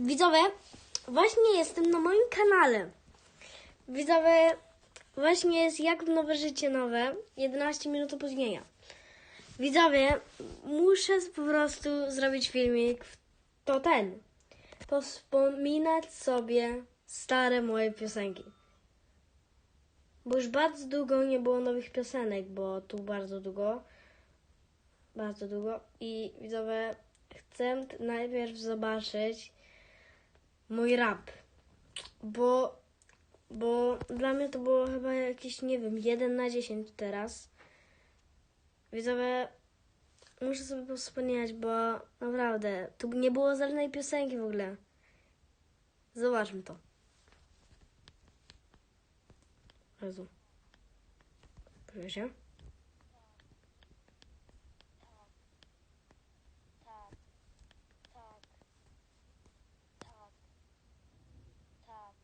Widzowie, właśnie jestem na moim kanale. Widzowie, właśnie jest jak nowe życie nowe, 11 minut opóźnienia. Widzowie, muszę po prostu zrobić filmik, to ten. Powspominać sobie stare moje piosenki. Bo już bardzo długo nie było nowych piosenek, bo tu bardzo długo. Bardzo długo. I widzowie, chcę najpierw zobaczyć mój rap. Bo, bo dla mnie to było chyba jakieś, nie wiem, 1 na 10 teraz. Widzowie, muszę sobie wspomnieć, bo naprawdę, tu nie było żadnej piosenki w ogóle. Zobaczmy to. Jezu. Proszę się. Tak, tak, tak, tak.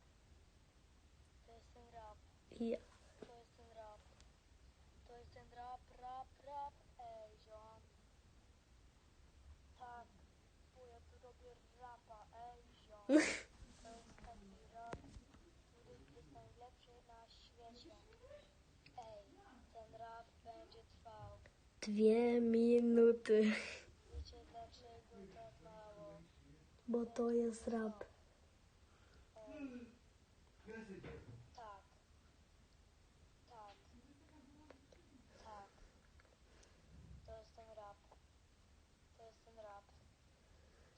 To jest ten rap, Ja. to jest ten rap. To jest ten rap, rap, rap, ej, ziom. Tak, bo ja tu robię rapa, ej, ziom. To jest taki rap, który jest najlepszy na świecie. Ej, ten rap będzie trwał. Dwie minuty. Wiecie dlaczego tak mało? Bo to jest rap. Tak. Tak. Tak. To jest ten rap. To jest ten rap.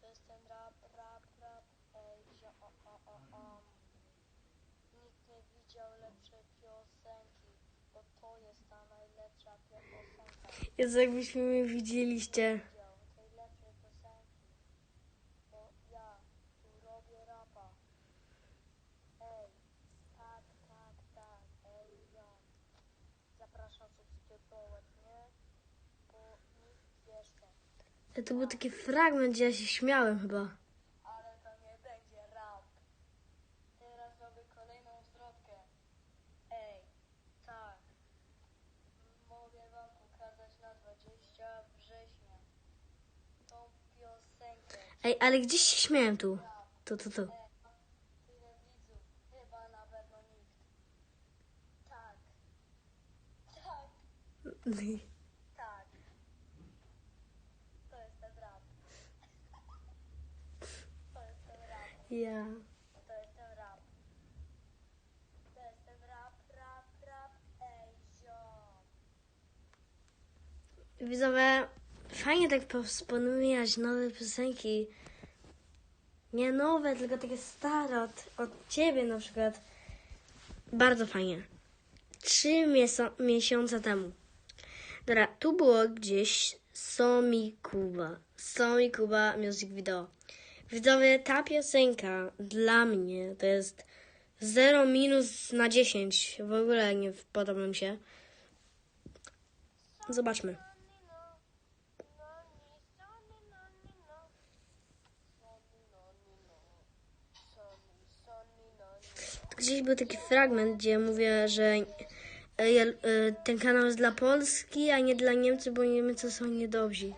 To jest ten rap, rap, rap. Ej, zio, o, o, o, o. Nikt nie widział lepszej piosenki, bo to jest ta najlepsza piosenka. Jezu, jakbyśmy mnie widzieliście. Widział tej lepszej piosenki, bo ja tu robię rapa. Ej, tak, tak, tak, ej, ja. Zapraszam subskrybować mnie, bo nikt jeszcze. To był taki fragment, gdzie ja się śmiałem chyba. Ale to nie będzie rap. Teraz robię kolejną zwrotkę. Ej, tak. Mogę wam pokazać na 20 września tą piosenkę. Ej, ale gdzieś się śmiałem tu. Tu, tu, tu. Tak. To jest ten rap. To jest ten rap. Ja. To jest ten rap. To jest ten rap, rap, rap, ej, ziom. Widzowie, fajnie tak wspominać nowe piosenki. Nie nowe, tylko takie stare od, od ciebie na przykład. Bardzo fajnie. Trzy miesiące temu. Dobra, tu było gdzieś Somi Kuba. Somi Kuba Music Video. Widzowie, ta piosenka dla mnie to jest 0 minus na 10. W ogóle nie podoba mi się. Zobaczmy. Gdzieś był taki fragment, gdzie mówię, że e, e, ten kanał jest dla Polski, a nie dla Niemcy, bo Niemcy są niedobrzy.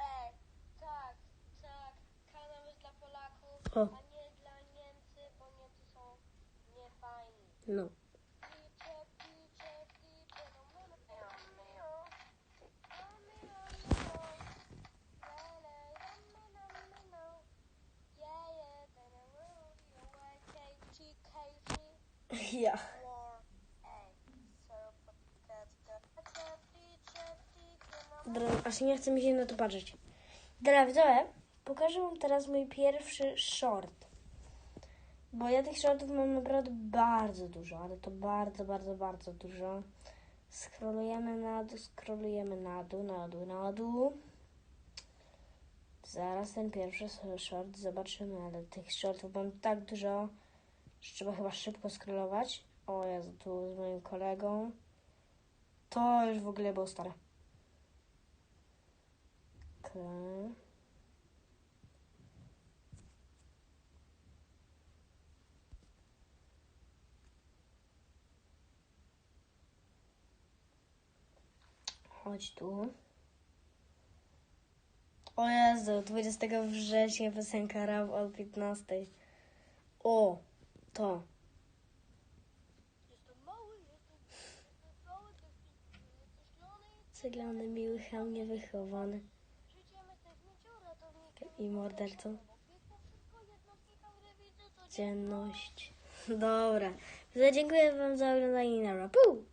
Ej, tak, tak, kanał jest dla Polaków, O. a nie dla Niemcy, bo Niemcy są niefajni. No. Dobra, aż nie chce mi się na to patrzeć. Dobra, widzowie, pokażę wam teraz mój pierwszy short. Bo ja tych shortów mam naprawdę bardzo dużo, ale to bardzo, bardzo, bardzo dużo. Scrollujemy na dół, scrollujemy na dół, na dół, na dół. Zaraz ten pierwszy short zobaczymy, ale tych shortów mam tak dużo, trzeba chyba szybko scrollować. O Jezu, tu z moim kolegą. To już w ogóle było stare. Chodź tu. O Jezu, 20 września piosenka rap o 15. O, to. Cyglany, miły, chętnie wychowany i mordercą. Dzienność. Dobra. Dziękuję Wam za oglądanie na rapu.